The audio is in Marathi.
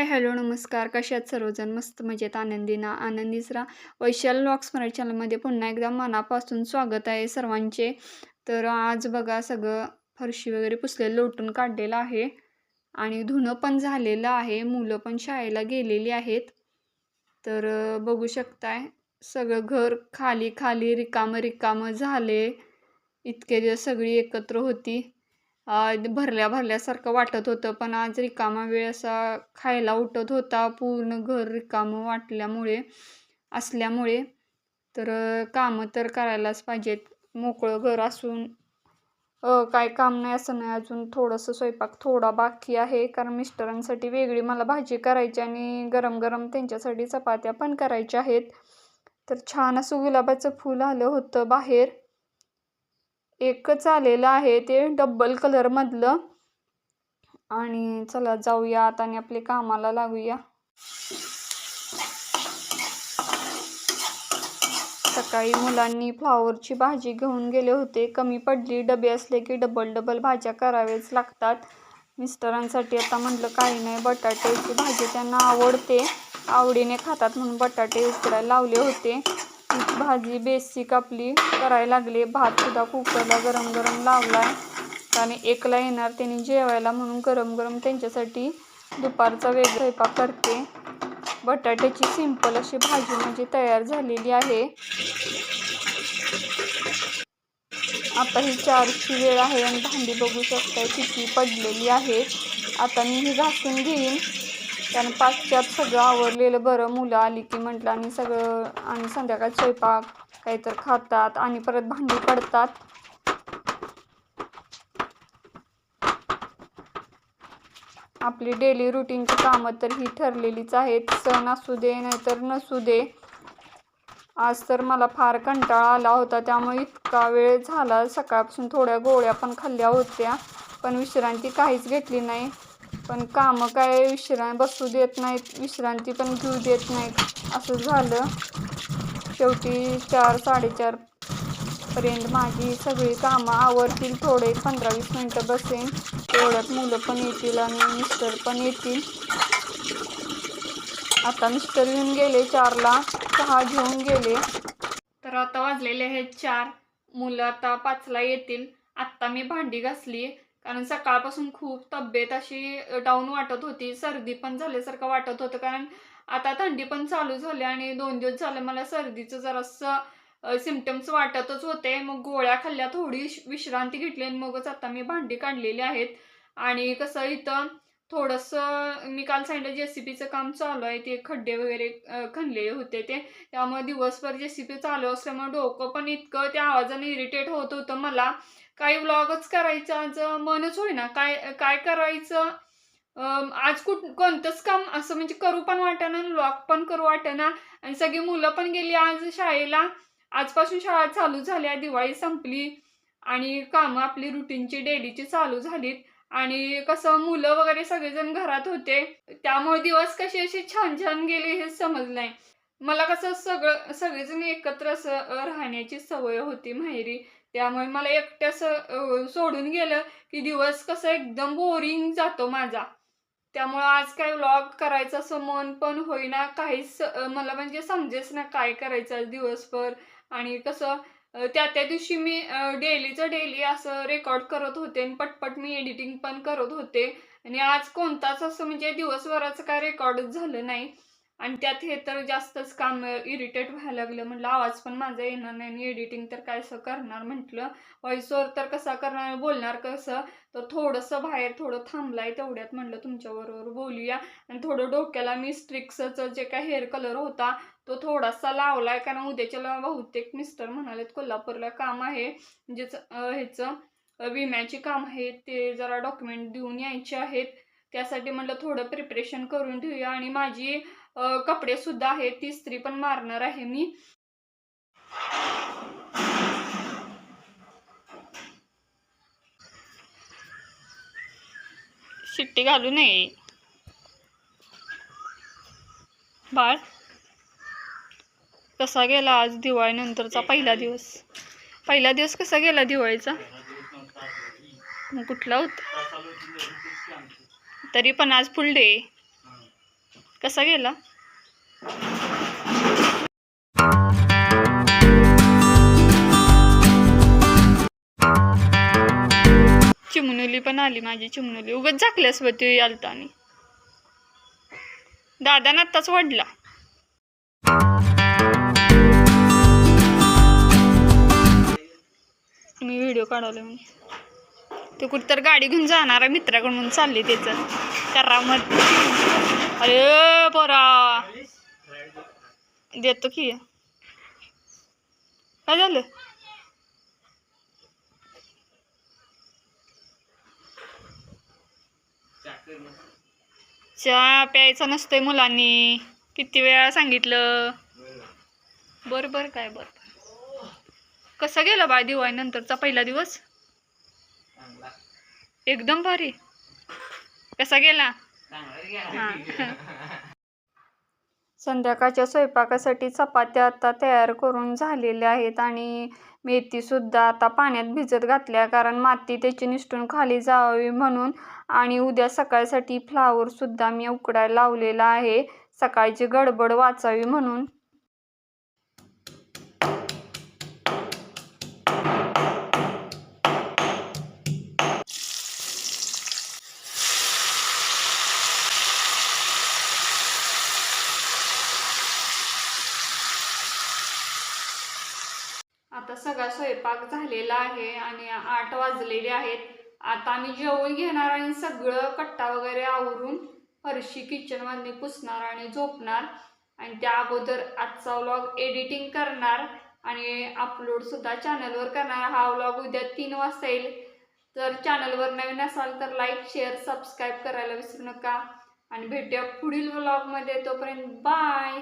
हाय हॅलो नमस्कार. कसे आहात सर्वजण? मस्त मजेत आनंदी ना आनंदीच राहा. वैशाल लॉक्स मराठी चॅनलमध्ये पुन्हा एकदा मनापासून स्वागत आहे सर्वांचे. तर आज बघा सगळं फरशी वगैरे पुसलेलं लोटून काढलेलं आहे. आणि धुणं पण झालेलं आहे. मुलं पण शाळेला गेलेली आहेत. तर बघू शकताय सगळं घर खाली खाली रिकामं रिकामं झाले. इतके दिवस सगळी एकत्र होती. भरल्या भरल्यासारखं वाटत होतं. पण आज रिकामा वेळ असा खायला उठत होता. पूर्ण घर रिकामं वाटल्यामुळे असल्यामुळे तर कामं तर करायलाच पाहिजेत. मोकळं घर असून काय काम नाही असं नाही. अजून थोडंसं स्वयंपाक थोडा बाकी आहे. कारण मिस्टरांसाठी वेगळी मला भाजी करायची आणि गरम गरम त्यांच्यासाठी चपात्या पण करायच्या आहेत. तर छान असं गुलाबाचं फूल आलं होतं बाहेर. एकच आलेलं आहे ते डब्बल कलरमधलं आणि चला जाऊया आता आणि आपले कामाला लागूया. सकाळी मुलांनी फ्लॉवरची भाजी घेऊन गेले होते. कमी पडली डबे असले की डबल डबल भाज्या करावेच लागतात. मिस्टरांसाठी आता म्हटलं काही नाही बटाट्याची भाजी त्यांना आवडते. आवडीने खातात म्हणून बटाटे उकडायला लावले होते. भाजी बेसिक आपली करायला लागली. भातसुद्धा कुकरला गरम गरम लावला आहे आणि एकला येणार त्यांनी जेवायला म्हणून गरम गरम त्यांच्यासाठी दुपारचा वेगळा स्वयंपाक करते. बटाट्याची सिंपल अशी भाजी म्हणजे तयार झालेली आहे. आता ही चारची वेळ आहे आणि भांडी बघू शकताय किती पडलेली आहेत. आता मी ही घासून घेईन. कारण पाचच्यात सगळं आवरलेलं बरं. मुलं आली की म्हटलं आणि सगळं आणि संध्याकाळी स्वयंपाक काहीतर खातात आणि परत भांडी पडतात. आपली डेली रुटीनची कामं तर ही ठरलेलीच आहेत. सण असू दे नाहीतर नसू दे. आज तर मला फार कंटाळा आला होता. त्यामुळे इतका वेळ झाला. सकाळपासून थोड्या गोळ्या पण खाल्ल्या होत्या. पण विश्रांती काहीच घेतली नाही. पण कामं काय विश्रां बसू देत नाहीत विश्रांती पण घेऊ देत नाहीत. असं झालं. शेवटी चार साडेचार पर्यंत माझी सगळी कामं आवडतील थोडे पंधरा वीस मिनटं बसेन. तेवढ्यात मुलं पण येतील आणि मिस्टर पण येतील. आता मिस्टर येऊन गेले चारला. चहा घेऊन गेले. तर आता वाजलेले आहेत चार. मुलं आता पाचला येतील. आत्ता मी भांडी घासली. कारण सकाळपासून खूप तब्येत अशी डाऊन वाटत होती. सर्दी पण झाल्यासारखं वाटत होतं. कारण आता थंडी पण चालू झाली आणि दोन दिवस झाले मला सर्दीचं जरासं सिमटम्स वाटतच होते. मग गोळ्या खाल्ल्या थोडी विश्रांती घेतली आणि मगच आता मी भांडी काढलेली आहेत. आणि कसं इथं थोडंसं मी काल सांगितलं जे सी काम चालू आहे ते खड्डे वगैरे खणले खणलेले होते ते. त्यामुळे दिवसभर जे सी चालू असल्यामुळे डोकं पण इतकं त्या आवाजाने इरिटेट होत होतं मला. काही व्लॉगच करायचं आज मनच होईना. काय काय करायचं? आज कुठ कोणतंच काम असं म्हणजे करू पण वाटेना व्लॉग पण करू वाटेना. आणि सगळी मुलं पण गेली आज शाळेला. आजपासून शाळा चालू झाल्या दिवाळी संपली. आणि कामं आपली रुटीनची डेलीची चालू झालीत. आणि कसं मुलं वगैरे सगळेजण घरात होते त्यामुळे दिवस कसे असे छान छान गेले हे समजलं नाही. मला कसं सगळं सगळेजण एकत्र असं राहण्याची सवय होती माहेरी. त्यामुळे मला एकट्या सोडून गेलं की दिवस कसं एकदम बोरिंग जातो माझा. त्यामुळं आज काय व्लॉग करायचं असं मन पण होईना. काहीच मला म्हणजे समजेच ना काय करायचं दिवसभर. आणि कसं त्या त्या दिवशी मी डेलीचं डेली असं रेकॉर्ड करत होते आणि पटपट मी एडिटिंग पण करत होते. आणि आज कोणताच असं म्हणजे दिवसभराचं काय रेकॉर्डच झालं नाही. आणि त्यात हे तर जास्तच काम इरिटेट व्हायला लागलं. म्हटलं आवाज पण माझा येणार नाही आणि एडिटिंग तर काय असं करणार म्हटलं. व्हॉइसवर तर कसा करणार बोलणार कसं? तर थोडंसं बाहेर थोडं थांबलाय तेवढ्यात म्हटलं तुमच्याबरोबर बोलूया. आणि थोडं डोक्याला मी स्ट्रिक्सचं जे काय हेअर कलर होता तो थोडासा लावलाय. कारण उद्याच्याला बहुतेक मिस्टर म्हणालेत कोल्हापूरला काम आहे. म्हणजेच ह्याचं विम्याचे काम आहे. ते जरा डॉक्युमेंट देऊन यायचे आहेत. त्यासाठी म्हटलं थोडं प्रिपरेशन करून ठेवूया. आणि माझी कपडे सुद्धा आहेत ती स्त्री पण मारणार आहे मी. शिट्टी घालू नये. बाळ कसा गेला आज दिवाळीनंतरचा पहिला दिवस? पहिला दिवस कसा गेला दिवाळीचा? मग कुठला होता? तरी पण आज फुल डे. कसा गेला? चिमनुली पण आली माझी चिमनुली. उगत झाकल्यास व ती आलतानी. दादानं आत्ताच वडला मी व्हिडिओ काढवले म्हणजे ते कुठतर गाडी घेऊन जाणार आहे मित्राकडून चालली त्याचं करामत अरे पोरा. देतो की. काय झालं? चहा प्यायचा नसतंय मुलांनी. किती वेळा सांगितलं? बरं बरं काय बरं. कसा गेला बाय दिवाळी नंतरचा पहिला दिवस? एकदम भारी. कसा गेला? संध्याकाळच्या स्वयंपाकासाठी चपात्या आता तयार करून झालेल्या आहेत आणि मेथीसुद्धा आता पाण्यात भिजत घातल्या कारण माती त्याची निष्ठून खाली जावी म्हणून आणि उद्या सकाळसाठी फ्लावरसुद्धा मी उकडायला लावलेला आहे. सकाळची गडबड वाचावी म्हणून आता सगळा स्वयंपाक झालेला आहे आणि आठ वाजलेले आहेत. आता आम्ही जेवण घेणार आणि सगळं कट्टा वगैरे आवरून फरशी किचनमध्ये पुसणार आणि झोपणार. आणि त्या अगोदर आजचा व्लॉग एडिटिंग करणार आणि अपलोडसुद्धा चॅनलवर करणार. हा व्लॉग उद्या तीन वाजता येईल. तर चॅनलवर नवीन असाल तर लाईक शेअर सबस्क्राईब करायला विसरू नका. आणि भेटूया पुढील व्लॉगमध्ये तोपर्यंत बाय